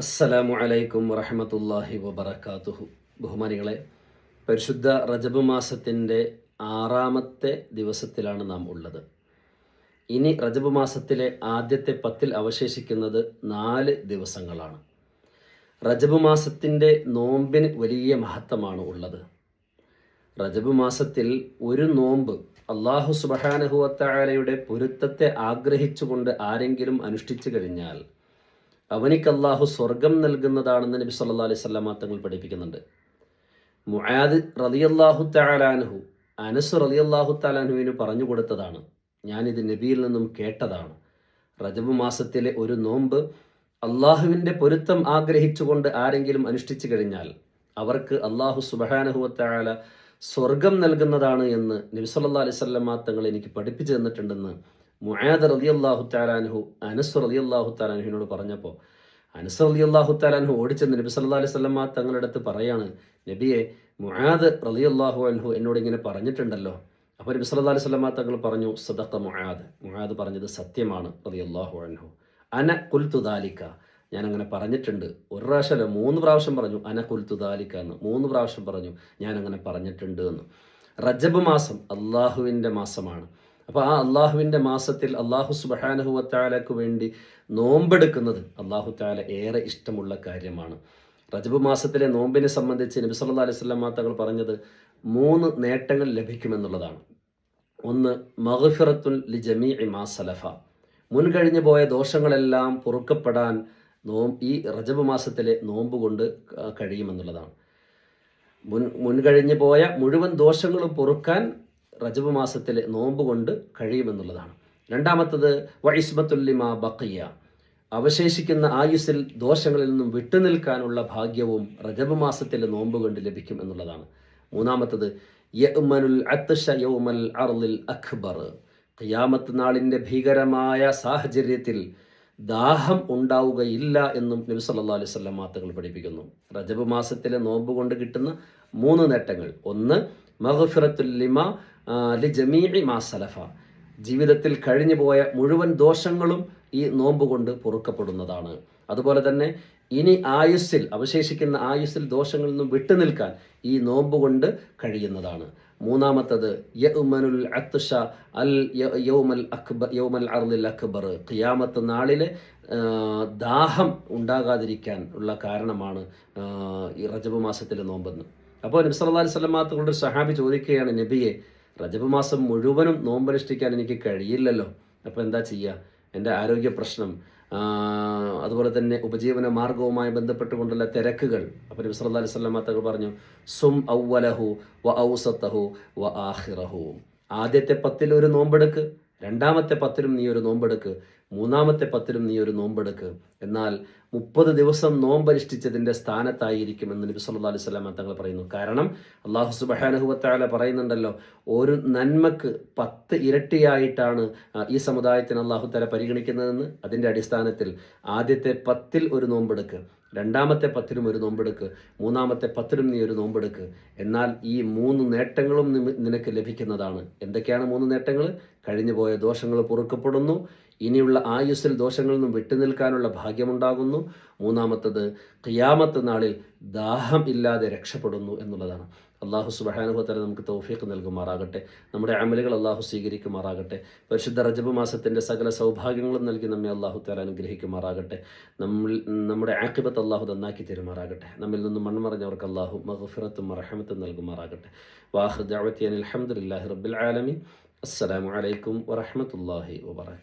അസ്സലാമു അലൈക്കും വറഹമത്തല്ലാഹി വബർക്കാത്തുഹു ബഹുമാനികളെ പരിശുദ്ധ റജബ് മാസത്തിന്റെ ആറാമത്തെ ദിവസത്തിലാണ് നാം ഉള്ളത്. ഇനി റജബ് മാസത്തിലെ ആദ്യത്തെ പത്തിൽ അവശേഷിക്കുന്നത് നാല് ദിവസങ്ങളാണ്. റജബ് മാസത്തിന്റെ നോമ്പിന് വലിയ മഹത്വമാണ് ഉള്ളത്. റജബ് മാസത്തിൽ ഒരു നോമ്പ് അള്ളാഹു സുബഹാനഹുവത്തായാലയുടെ പൊരുത്തത്തെ ആഗ്രഹിച്ചുകൊണ്ട് ആരെങ്കിലും അനുഷ്ഠിച്ചു കഴിഞ്ഞാൽ അവനിക്ക് അള്ളാഹു സ്വർഗം നൽകുന്നതാണെന്ന് നബി സല്ലാ അലൈഹി സ്വല്ലാ തങ്ങൾ പഠിപ്പിക്കുന്നുണ്ട്. മുആദ് അള്ളാഹു താലാൻഹു അനസ് റലിയല്ലാഹു താലാൻഹുവിന് പറഞ്ഞു കൊടുത്തതാണ്. ഞാനിത് നബിയിൽ നിന്നും കേട്ടതാണ്. റജബ് മാസത്തിലെ ഒരു നോമ്പ് അള്ളാഹുവിന്റെ പൊരുത്തം ആഗ്രഹിച്ചുകൊണ്ട് ആരെങ്കിലും അനുഷ്ഠിച്ചു കഴിഞ്ഞാൽ അവർക്ക് അള്ളാഹു സുബഹാനഹുവത്തായാല സ്വർഗം നൽകുന്നതാണ് എന്ന് നബി സല്ലാ അലൈഹി സ്വല്ലമ്മ തങ്ങൾ എനിക്ക് പഠിപ്പിച്ചു തന്നിട്ടുണ്ടെന്ന് മുആദ് അലി അള്ളാഹു താലാൻഹു അനസ് അലി അള്ളാഹു താലാൻഹുവിനോട് പറഞ്ഞപ്പോൾ അനസ് അലി അള്ളാഹു താലാൻഹു ഓടിച്ചെന്ന് നബി സല്ലാ അലൈഹി സ്വലമ്മ തങ്ങളുടെ അടുത്ത് പറയാണ് നബിയെ മുആദ് അലി അള്ളാഹു അൻഹു എന്നോട് ഇങ്ങനെ പറഞ്ഞിട്ടുണ്ടല്ലോ. അപ്പോൾ നബി സല്ലാ അലൈഹി സ്വലമ്മ തങ്ങൾ പറഞ്ഞു സദക്ക മുആദ്. മുആദ് പറഞ്ഞത് സത്യമാണ് അലി അള്ളാഹു അൻഹു. അന കുൽത്തുദാലിക്ക ഞാൻ അങ്ങനെ പറഞ്ഞിട്ടുണ്ട്. ഒരു പ്രാവശ്യമല്ല മൂന്ന് പ്രാവശ്യം പറഞ്ഞു അന കുൽത്തുദാലിക്ക എന്ന്. മൂന്ന് പ്രാവശ്യം പറഞ്ഞു ഞാൻ അങ്ങനെ പറഞ്ഞിട്ടുണ്ട് എന്ന്. റജബ് മാസം അള്ളാഹുവിന്റെ മാസമാണ്. അപ്പോൾ ആ അള്ളാഹുവിന്റെ മാസത്തിൽ അള്ളാഹു സുബഹാനഹുവത്താലക്ക് വേണ്ടി നോമ്പെടുക്കുന്നത് അള്ളാഹു താല ഏറെ ഇഷ്ടമുള്ള കാര്യമാണ്. റജബ് മാസത്തിലെ നോമ്പിനെ സംബന്ധിച്ച് നബി സല്ലാ അലൈഹി സ്വലാം തങ്ങൾ പറഞ്ഞത് മൂന്ന് നേട്ടങ്ങൾ ലഭിക്കുമെന്നുള്ളതാണ്. ഒന്ന് മഹഫിറത്തുൽ ലി ജമീ മാ സലഫ. മുൻകഴിഞ്ഞു പോയ ദോഷങ്ങളെല്ലാം പൊറുക്കപ്പെടാൻ നോം ഈ റജബ് മാസത്തിലെ നോമ്പ് കൊണ്ട് കഴിയുമെന്നുള്ളതാണ്. മുൻ മുൻകഴിഞ്ഞു പോയ മുഴുവൻ ദോഷങ്ങളും പൊറുക്കാൻ റജബ് മാസത്തിലെ നോമ്പ് കൊണ്ട് കഴിയുമെന്നുള്ളതാണ്. രണ്ടാമത്തത് വൈസ്മത്തുല്ലിമ ബക്കയ്യ അവശേഷിക്കുന്ന ആയുസ്സിൽ ദോഷങ്ങളിൽ നിന്നും വിട്ടുനിൽക്കാനുള്ള ഭാഗ്യവും റജബ് മാസത്തിലെ നോമ്പ് കൊണ്ട് ലഭിക്കും എന്നുള്ളതാണ്. മൂന്നാമത്തത് യഅ്മനുൽ അത്ഷ യൗമൽ അർലിൽ അക്ബർ. ഖിയാമത്ത് നാളിന്റെ ഭീകരമായ സാഹചര്യത്തിൽ ദാഹം ഉണ്ടാവുകയില്ല എന്നും നബി സല്ലാ അലൈഹി സ്വല്ലം മാത്തകൾ പഠിപ്പിക്കുന്നു. റജബ് മാസത്തിലെ നോമ്പ് കൊണ്ട് കിട്ടുന്ന മൂന്ന് നേട്ടങ്ങൾ. ഒന്ന് മഹഫിറത്തുല്ലിമ ലി ജമീഇ മാ സലഫ. ജീവിതത്തിൽ കഴിഞ്ഞു പോയ മുഴുവൻ ദോഷങ്ങളും ഈ നോമ്പ് കൊണ്ട് പൊറുക്കപ്പെടുന്നതാണ്. അതുപോലെ തന്നെ ഇനി ആയുസ്സിൽ അവശേഷിക്കുന്ന ആയുസ്സിൽ ദോഷങ്ങളിൽ നിന്നും വിട്ടുനിൽക്കാൻ ഈ നോമ്പ് കൊണ്ട് കഴിയുന്നതാണ്. മൂന്നാമത്തത് യഉമനുൽ അത്തുഷ അൽ യൗമൽ അക്ബർ യൗമൽ അർദിൽ അക്ബർ. ഖിയാമത്ത് നാളിലെ ദാഹം ഉണ്ടാകാതിരിക്കാൻ ഉള്ള കാരണമാണ് ഈ റജബ് മാസത്തിലെ നോമ്പെന്ന്. അപ്പോൾ നബി സല്ലല്ലാഹു അലൈഹി തങ്ങളുടെ സഹാബി ചോദിക്കുകയാണ് നബിയെ റജബ് മാസം മുഴുവനും നോമ്പനുഷ്ഠിക്കാൻ എനിക്ക് കഴിയില്ലല്ലോ. അപ്പോൾ എന്താ ചെയ്യുക എന്റെ ആരോഗ്യ പ്രശ്നം അതുപോലെ തന്നെ ഉപജീവന മാർഗവുമായി ബന്ധപ്പെട്ടുകൊണ്ടുള്ള തിരക്കുകൾ. അപ്പോൾ നബി സല്ലല്ലാഹു അലൈഹി വസല്ലം തങ്ങൾ പറഞ്ഞു സും ഔവലഹു വ ഔസത്തഹു വ ആഖിറഹു. ആദ്യത്തെ പത്തിൽ ഒരു നോമ്പെടുക്ക്. രണ്ടാമത്തെ പത്തിലും നീ ഒരു നോമ്പെടുക്ക് മൂന്നാമത്തെ പത്തിലും നീ ഒരു നോമ്പെടുക്ക്. എന്നാൽ മുപ്പത് ദിവസം നോമ്പനുഷ്ഠിച്ചതിന്റെ സ്ഥാനത്തായിരിക്കുമെന്ന് നബി സല്ലാ അലൈഹി സ്വലാമ തങ്ങൾ പറയുന്നു. കാരണം അള്ളാഹു സുബഹാനഹുവത്താല പറയുന്നുണ്ടല്ലോ ഒരു നന്മക്ക് പത്ത് ഇരട്ടിയായിട്ടാണ് ഈ സമുദായത്തിന് അള്ളാഹു തല പരിഗണിക്കുന്നതെന്ന്. അതിന്റെ അടിസ്ഥാനത്തിൽ ആദ്യത്തെ പത്തിൽ ഒരു നോമ്പെടുക്ക് രണ്ടാമത്തെ പത്തിനും ഒരു നോമ്പെടുക്ക് മൂന്നാമത്തെ പത്തിനും നീ ഒരു നോമ്പെടുക്ക്. എന്നാൽ ഈ മൂന്ന് നേട്ടങ്ങളും നിനക്ക് ലഭിക്കുന്നതാണ്. എന്തൊക്കെയാണ് മൂന്ന് നേട്ടങ്ങൾ? കഴിഞ്ഞു പോയ ദോഷങ്ങൾ പൊറുക്കപ്പെടുന്നു. ഇനിയുള്ള ആയുസ്സിൽ ദോഷങ്ങളിൽ നിന്നും വിട്ടുനിൽക്കാനുള്ള ഭാഗ്യമുണ്ടാകുന്നു. മൂന്നാമത്തത് ഖിയാമത്ത് നാളിൽ ദാഹം ഇല്ലാതെ രക്ഷപ്പെടുന്നു എന്നുള്ളതാണ്. അള്ളാഹു സുബഹാനുഭവത്തല നമുക്ക് തൗഫീഖ് നൽകുമാറാകട്ടെ. നമ്മുടെ അമലുകൾ അള്ളാഹു സ്വീകരിക്കുമാറാകട്ടെ. പരിശുദ്ധ റജബ് മാസത്തിന്റെ സകല സൗഭാഗ്യങ്ങളും നൽകി നമ്മെ അള്ളാഹു താല അനുഗ്രഹിക്കുമാറാകട്ടെ. നമ്മൾ നമ്മുടെ ആക്കിബത്ത് അള്ളാഹു നന്നാക്കി തരുമാറാകട്ടെ. നമ്മിൽ നിന്നും മൺമറഞ്ഞവർക്ക് അള്ളാഹു മഹഫിറത്തും മറഹമത്തും നൽകുമാറാകട്ടെ. വാഹ് അലഹമുല്ലാഹി റബ്ബിൽ ആലമി അസ്സലാമു അലൈക്കും വറഹമത്തല്ലാഹി വബർക്കാത്തു